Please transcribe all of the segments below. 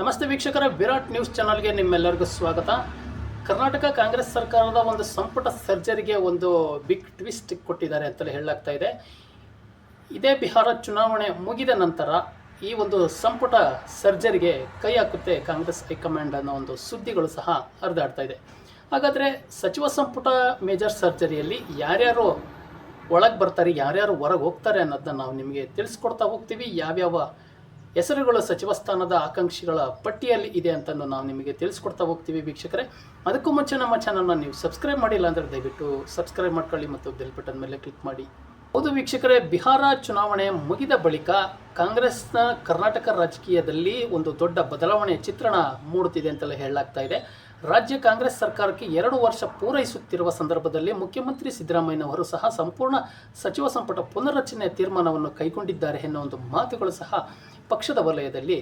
ನಮಸ್ತೆ ವೀಕ್ಷಕರ, ವಿರಾಟ್ ನ್ಯೂಸ್ ಚಾನಲ್ಗೆ ನಿಮ್ಮೆಲ್ಲರಿಗೂ ಸ್ವಾಗತ. ಕರ್ನಾಟಕ ಕಾಂಗ್ರೆಸ್ ಸರ್ಕಾರದ ಒಂದು ಸಂಪುಟ ಸರ್ಜರಿಗೆ ಒಂದು ಬಿಗ್ ಟ್ವಿಸ್ಟ್ ಕೊಟ್ಟಿದ್ದಾರೆ ಅಂತಲೇ ಹೇಳಲಾಗ್ತಾ ಇದೆ. ಇದೇ ಬಿಹಾರ ಚುನಾವಣೆ ಮುಗಿದ ನಂತರ ಈ ಒಂದು ಸಂಪುಟ ಸರ್ಜರಿಗೆ ಕೈ ಹಾಕುತ್ತೆ ಕಾಂಗ್ರೆಸ್ ಹೈಕಮಾಂಡ್ ಅನ್ನೋ ಒಂದು ಸುದ್ದಿಗಳು ಸಹ ಹರಿದಾಡ್ತಾ ಇದೆ. ಹಾಗಾದರೆ ಸಚಿವ ಸಂಪುಟ ಮೇಜರ್ ಸರ್ಜರಿಯಲ್ಲಿ ಯಾರ್ಯಾರು ಒಳಗೆ ಬರ್ತಾರೆ, ಯಾರ್ಯಾರು ಹೊರಗೆ ಹೋಗ್ತಾರೆ ಅನ್ನೋದನ್ನ ನಾವು ನಿಮಗೆ ತಿಳಿಸ್ಕೊಡ್ತಾ ಹೋಗ್ತೀವಿ. ಯಾವ್ಯಾವ ಹೆಸರುಗಳು ಸಚಿವ ಸ್ಥಾನದ ಆಕಾಂಕ್ಷಿಗಳ ಪಟ್ಟಿಯಲ್ಲಿ ಇದೆ ಅಂತ ನಾವು ನಿಮಗೆ ತಿಳಿಸ್ಕೊಡ್ತಾ ಹೋಗ್ತೀವಿ ವೀಕ್ಷಕರೇ. ಅದಕ್ಕೂ ಮುಂಚೆ ನಮ್ಮ ಚಾನಲ್ನ ನೀವು ಸಬ್ಸ್ಕ್ರೈಬ್ ಮಾಡಿಲ್ಲ ಅಂದರೆ ದಯವಿಟ್ಟು ಸಬ್ಸ್ಕ್ರೈಬ್ ಮಾಡ್ಕೊಳ್ಳಿ ಮತ್ತು ಬೆಲ್ ಬಟನ್ ಮೇಲೆ ಕ್ಲಿಕ್ ಮಾಡಿ. ಹೌದು ವೀಕ್ಷಕರೇ, ಬಿಹಾರ ಚುನಾವಣೆ ಮುಗಿದ ಬಳಿಕ ಕಾಂಗ್ರೆಸ್ನ ಕರ್ನಾಟಕ ರಾಜಕೀಯದಲ್ಲಿ ಒಂದು ದೊಡ್ಡ ಬದಲಾವಣೆಯ ಚಿತ್ರಣ ಮೂಡುತ್ತಿದೆ ಅಂತೆಲ್ಲ ಹೇಳಲಾಗ್ತಾ ಇದೆ. ರಾಜ್ಯ ಕಾಂಗ್ರೆಸ್ ಸರ್ಕಾರಕ್ಕೆ ಎರಡು ವರ್ಷ ಪೂರೈಸುತ್ತಿರುವ ಸಂದರ್ಭದಲ್ಲಿ ಮುಖ್ಯಮಂತ್ರಿ ಸಿದ್ದರಾಮಯ್ಯನವರು ಸಹ ಸಂಪೂರ್ಣ ಸಚಿವ ಸಂಪುಟ ಪುನರ್ರಚನೆಯ ತೀರ್ಮಾನವನ್ನು ಕೈಗೊಂಡಿದ್ದಾರೆ ಎನ್ನುವ ಒಂದು ಮಾತುಗಳು ಸಹ ಪಕ್ಷದ ವಲಯದಲ್ಲಿ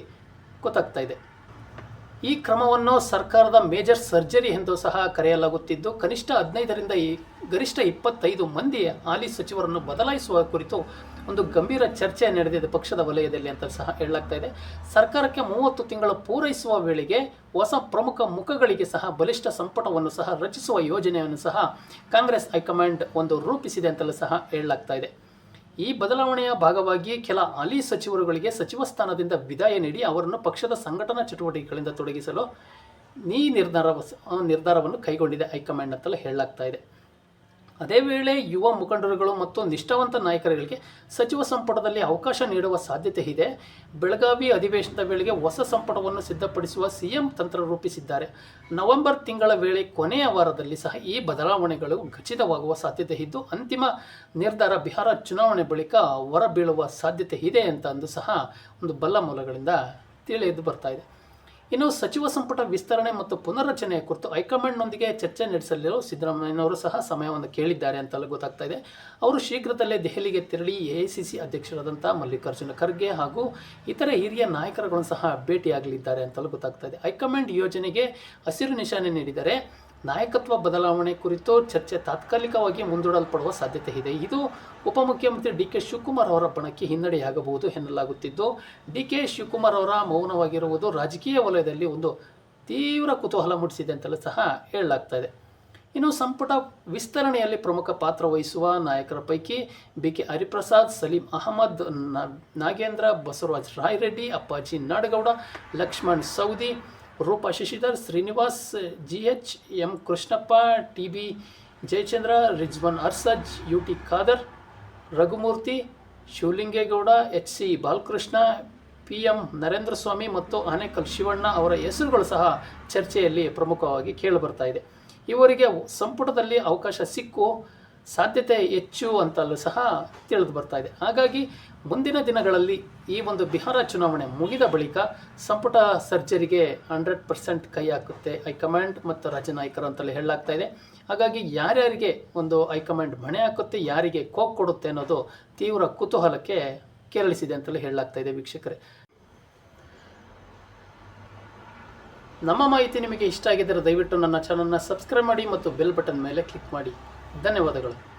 ಗೊತ್ತಾಗ್ತಾ ಇದೆ. ಈ ಕ್ರಮವನ್ನು ಸರ್ಕಾರದ ಮೇಜರ್ ಸರ್ಜರಿ ಎಂದು ಸಹ ಕರೆಯಲಾಗುತ್ತಿದ್ದು, ಕನಿಷ್ಠ ಹದಿನೈದರಿಂದ ಈ ಗರಿಷ್ಠ ಇಪ್ಪತ್ತೈದು ಮಂದಿ ಹಾಲಿ ಸಚಿವರನ್ನು ಬದಲಾಯಿಸುವ ಕುರಿತು ಒಂದು ಗಂಭೀರ ಚರ್ಚೆ ನಡೆದಿದೆ ಪಕ್ಷದ ವಲಯದಲ್ಲಿ ಅಂತ ಸಹ ಹೇಳಲಾಗ್ತಾ ಇದೆ. ಸರ್ಕಾರಕ್ಕೆ ಮೂವತ್ತು ತಿಂಗಳು ಪೂರೈಸುವ ವೇಳೆಗೆ ಹೊಸ ಪ್ರಮುಖ ಮುಖಗಳಿಗೆ ಸಹ ಬಲಿಷ್ಠ ಸಂಪುಟವನ್ನು ಸಹ ರಚಿಸುವ ಯೋಜನೆಯನ್ನು ಸಹ ಕಾಂಗ್ರೆಸ್ ಹೈಕಮಾಂಡ್ ಒಂದು ರೂಪಿಸಿದೆ ಅಂತಲೂ ಸಹ ಹೇಳಲಾಗ್ತಾ ಇದೆ. ಈ ಬದಲಾವಣೆಯ ಭಾಗವಾಗಿ ಕೆಲ ಹಾಲಿ ಸಚಿವರುಗಳಿಗೆ ಸಚಿವ ಸ್ಥಾನದಿಂದ ವಿದಾಯ ನೀಡಿ ಅವರನ್ನು ಪಕ್ಷದ ಸಂಘಟನಾ ಚಟುವಟಿಕೆಗಳಿಂದ ತೊಡಗಿಸಲು ಈ ನಿರ್ಧಾರ ನಿರ್ಧಾರವನ್ನು ಕೈಗೊಂಡಿದೆ ಹೈಕಮಾಂಡ್ ಅಂತಲೇ ಹೇಳಲಾಗ್ತಾ ಇದೆ. ಅದೇ ವೇಳೆ ಯುವ ಮುಖಂಡರುಗಳು ಮತ್ತು ನಿಷ್ಠಾವಂತ ನಾಯಕರುಗಳಿಗೆ ಸಚಿವ ಸಂಪುಟದಲ್ಲಿ ಅವಕಾಶ ನೀಡುವ ಸಾಧ್ಯತೆ ಇದೆ. ಬೆಳಗಾವಿ ಅಧಿವೇಶನದ ವೇಳೆಗೆ ಹೊಸ ಸಂಪುಟವನ್ನು ಸಿದ್ಧಪಡಿಸುವ ಸಿಎಂ ತಂತ್ರ ರೂಪಿಸಿದ್ದಾರೆ. ನವೆಂಬರ್ ತಿಂಗಳ ವೇಳೆ ಕೊನೆಯ ವಾರದಲ್ಲಿ ಸಹ ಈ ಬದಲಾವಣೆಗಳು ಖಚಿತವಾಗುವ ಸಾಧ್ಯತೆ ಇದ್ದು, ಅಂತಿಮ ನಿರ್ಧಾರ ಬಿಹಾರ ಚುನಾವಣೆ ಬಳಿಕ ಹೊರಬೀಳುವ ಸಾಧ್ಯತೆ ಇದೆ ಅಂತ ಅಂದು ಸಹ ಒಂದು ಬಲ್ಲ ಮೂಲಗಳಿಂದ ತಿಳಿದು ಬರ್ತಾ ಇದೆ. ಇನ್ನು ಸಚಿವ ಸಂಪುಟ ವಿಸ್ತರಣೆ ಮತ್ತು ಪುನರ್ರಚನೆಯ ಕುರಿತು ಹೈಕಮಾಂಡ್ನೊಂದಿಗೆ ಚರ್ಚೆ ನಡೆಸಲು ಸಿದ್ದರಾಮಯ್ಯನವರು ಸಹ ಸಮಯವನ್ನು ಕೇಳಿದ್ದಾರೆ ಅಂತಲೂ ಗೊತ್ತಾಗ್ತಾ ಇದೆ. ಅವರು ಶೀಘ್ರದಲ್ಲೇ ದೆಹಲಿಗೆ ತೆರಳಿ ಎ ಅಧ್ಯಕ್ಷರಾದಂಥ ಮಲ್ಲಿಕಾರ್ಜುನ ಖರ್ಗೆ ಹಾಗೂ ಇತರೆ ಹಿರಿಯ ನಾಯಕರುಗಳನ್ನು ಸಹ ಭೇಟಿಯಾಗಲಿದ್ದಾರೆ ಅಂತಲೂ ಗೊತ್ತಾಗ್ತಾ ಇದೆ. ಹೈಕಮಾಂಡ್ ಯೋಜನೆಗೆ ಹಸಿರು ನಿಶಾನೆ ನೀಡಿದರೆ ನಾಯಕತ್ವ ಬದಲಾವಣೆ ಕುರಿತು ಚರ್ಚೆ ತಾತ್ಕಾಲಿಕವಾಗಿ ಮುಂದೂಡಲ್ಪಡುವ ಸಾಧ್ಯತೆ ಇದೆ. ಇದು ಉಪಮುಖ್ಯಮಂತ್ರಿ ಡಿ ಕೆ ಶಿವಕುಮಾರ್ ಅವರ ಬಣಕ್ಕೆ ಹಿನ್ನಡೆಯಾಗಬಹುದು ಎನ್ನಲಾಗುತ್ತಿದ್ದು, ಡಿ ಕೆ ಶಿವಕುಮಾರ್ ಅವರ ಮೌನವಾಗಿರುವುದು ರಾಜಕೀಯ ವಲಯದಲ್ಲಿ ಒಂದು ತೀವ್ರ ಕುತೂಹಲ ಮೂಡಿಸಿದೆ ಅಂತಲೂ ಸಹ ಹೇಳಲಾಗ್ತಾ ಇದೆ. ಇನ್ನು ಸಂಪುಟ ವಿಸ್ತರಣೆಯಲ್ಲಿ ಪ್ರಮುಖ ಪಾತ್ರ ವಹಿಸುವ ನಾಯಕರ ಪೈಕಿ B K Hariprasad, Saleem Ahmed Nagendra Basavaraj Rayareddy, Appaji Nadagouda, Laxman Savadi Roopa Shashidhar, Srinivas, G H, M Krishnappa, T B Jayachandra, Rizwan Arshad, U T Khader, Raghumurthy, Shivalingegowda, H C Balakrishna, P M Narendra Swamy ಮತ್ತು ಆನೇಕಲ್ ಶಿವಣ್ಣ ಅವರ ಹೆಸರುಗಳು ಸಹ ಚರ್ಚೆಯಲ್ಲಿ ಪ್ರಮುಖವಾಗಿ ಕೇಳಿಬರ್ತಾ ಇದೆ. ಇವರಿಗೆ ಸಂಪುಟದಲ್ಲಿ ಅವಕಾಶ ಸಿಕ್ಕು ಸಾಧ್ಯತೆ ಹೆಚ್ಚು ಅಂತಲೂ ಸಹ ತಿಳಿದು ಬರ್ತಾ ಇದೆ. ಹಾಗಾಗಿ ಮುಂದಿನ ದಿನಗಳಲ್ಲಿ ಈ ಒಂದು ಬಿಹಾರ ಚುನಾವಣೆ ಮುಗಿದ ಬಳಿಕ ಸಂಪುಟ ಸರ್ಜರಿಗೆ ಹಂಡ್ರೆಡ್ ಪರ್ಸೆಂಟ್ ಕೈ ಹಾಕುತ್ತೆ ಹೈಕಮಾಂಡ್ ಮತ್ತು ರಾಜ್ಯ ನಾಯಕರು ಅಂತಲೇ ಹೇಳಲಾಗ್ತಾ ಇದೆ. ಹಾಗಾಗಿ ಯಾರ್ಯಾರಿಗೆ ಒಂದು ಹೈಕಮಾಂಡ್ ಮಣೆ ಹಾಕುತ್ತೆ, ಯಾರಿಗೆ ಕೋಕ್ ಕೊಡುತ್ತೆ ಅನ್ನೋದು ತೀವ್ರ ಕುತೂಹಲಕ್ಕೆ ಕೆರಳಿಸಿದೆ ಅಂತಲೇ ಹೇಳಲಾಗ್ತಾ ಇದೆ ವೀಕ್ಷಕರೇ. ನಮ್ಮ ಮಾಹಿತಿ ನಿಮಗೆ ಇಷ್ಟ ಆಗಿದ್ದರೆ ದಯವಿಟ್ಟು ನನ್ನ ಚಾನಲ್ನ ಸಬ್ಸ್ಕ್ರೈಬ್ ಮಾಡಿ ಮತ್ತು ಬೆಲ್ ಬಟನ್ ಮೇಲೆ ಕ್ಲಿಕ್ ಮಾಡಿ. ಧನ್ಯವಾದಗಳು.